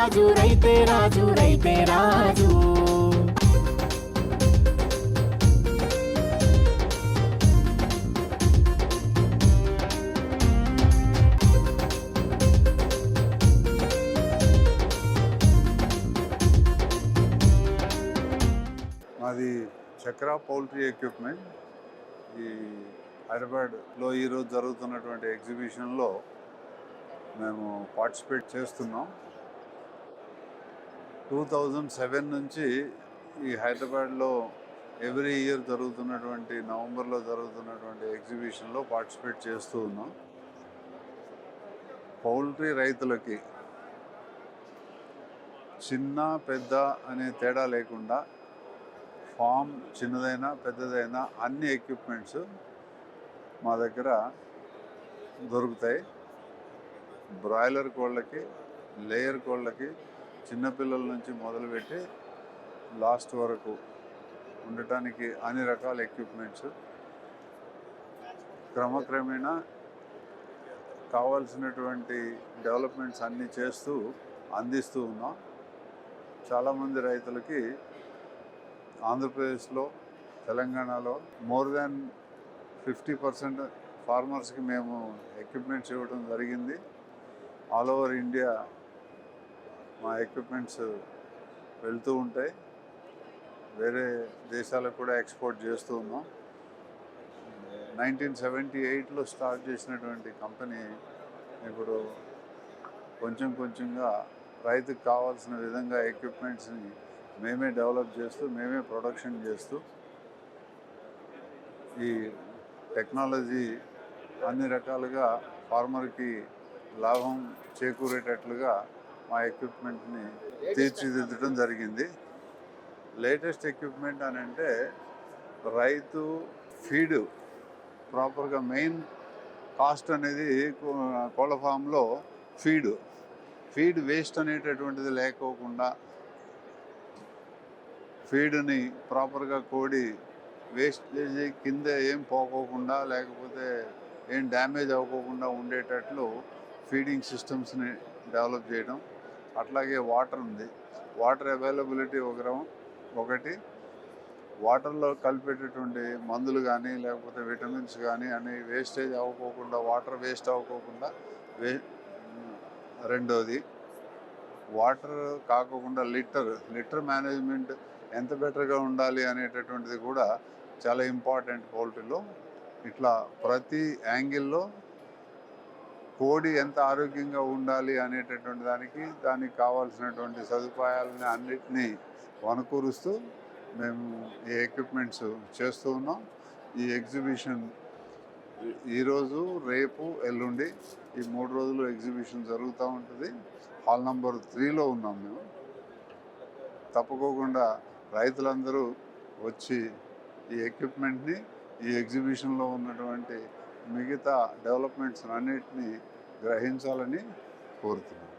రాజు రైతే రాజు. రైతే రాజు మాది చక్ర పౌల్ట్రీ ఎక్విప్మెంట్. ఈ హైదరాబాద్లో ఈరోజు జరుగుతున్నటువంటి ఎగ్జిబిషన్లో మేము పార్టిసిపేట్ చేస్తున్నాం. టూ థౌజండ్ సెవెన్ నుంచి ఈ హైదరాబాద్లో ఎవ్రీ ఇయర్ జరుగుతున్నటువంటి నవంబర్లో జరుగుతున్నటువంటి ఎగ్జిబిషన్లో పార్టిసిపేట్ చేస్తూ ఉన్నాం. పౌల్ట్రీ రైతులకి చిన్న పెద్ద అనే తేడా లేకుండా ఫామ్ చిన్నదైనా పెద్దదైనా అన్ని ఎక్విప్మెంట్స్ మా దగ్గర దొరుకుతాయి. బ్రాయిలర్ కోళ్ళకి లేయర్ కోళ్ళకి చిన్నపిల్లల నుంచి మొదలుపెట్టి లాస్ట్ వరకు ఉండటానికి అన్ని రకాల ఎక్విప్మెంట్స్ క్రమక్రమేణా కావాల్సినటువంటి డెవలప్మెంట్స్ అన్నీ చేస్తూ అందిస్తూ ఉన్నాం. చాలామంది రైతులకి ఆంధ్రప్రదేశ్లో తెలంగాణలో మోర్ దాన్ ఫిఫ్టీ పర్సెంట్ ఫార్మర్స్కి మేము ఎక్విప్మెంట్స్ ఇవ్వడం జరిగింది. ఆల్ ఓవర్ ఇండియా మా ఎక్విప్మెంట్స్ వెళ్తూ ఉంటాయి. వేరే దేశాలకు కూడా ఎక్స్పోర్ట్ చేస్తూ ఉన్నాం. నైన్టీన్ సెవెంటీ ఎయిట్లో స్టార్ట్ చేసినటువంటి కంపెనీ ఇప్పుడు కొంచెం కొంచెంగా రైతుకు కావాల్సిన విధంగా ఎక్విప్మెంట్స్ని మేమే డెవలప్ చేస్తూ మేమే ప్రొడక్షన్ చేస్తూ ఈ టెక్నాలజీ అన్ని రకాలుగా ఫార్మర్కి లాభం చేకూరేటట్లుగా మా ఎక్విప్మెంట్ని తీర్చిదిద్దడం జరిగింది. లేటెస్ట్ ఎక్విప్మెంట్ అని అంటే రైతు ఫీడ్ ప్రాపర్గా మెయిన్ కాస్ట్ అనేది కో- కోళ్ళ ఫామ్లో ఫీడ్. ఫీడ్ వేస్ట్ అనేటటువంటిది లేకోకుండా ఫీడ్ని ప్రాపర్గా కోడి వేస్ట్ చేసి కింద ఏం పోకోకుండా లేకపోతే ఏం డ్యామేజ్ అవ్వకోకుండా ఉండేటట్లు ఫీడింగ్ సిస్టమ్స్ని డెవలప్ చేయడం. అట్లాగే వాటర్ ఉంది. వాటర్ అవైలబిలిటీ ఒక ఒకటి. వాటర్లో కలిపేటటువంటి మందులు కానీ లేకపోతే విటమిన్స్ కానీ అని వేస్టేజ్ అవ్వకోకుండా వాటర్ వేస్ట్ అవ్వకోకుండా వే రెండోది వాటర్ కాకుండా లిటర్ లిటర్ మేనేజ్మెంట్ ఎంత బెటర్గా ఉండాలి అనేటటువంటిది కూడా చాలా ఇంపార్టెంట్ పౌల్ట్రీలో ఇట్లా ప్రతి యాంగిల్లో కోడి ఎంత ఆరోగ్యంగా ఉండాలి అనేటటువంటి దానికి దానికి కావాల్సినటువంటి సదుపాయాలని అన్నిటినీ వనకూరుస్తూ మేము ఈ ఎక్విప్మెంట్స్ చేస్తూ ఉన్నాం. ఈ ఎగ్జిబిషన్ ఈరోజు రేపు ఎల్లుండి ఈ మూడు రోజులు ఎగ్జిబిషన్ జరుగుతూ ఉంటుంది. హాల్ నంబర్ త్రీలో ఉన్నాం మేము. తప్పుకోకుండా రైతులందరూ వచ్చి ఈ ఎక్విప్మెంట్ని ఈ ఎగ్జిబిషన్లో ఉన్నటువంటి మిగతా డెవలప్మెంట్స్ అన్నిటినీ గ్రహించాలని కోరుతున్నాను.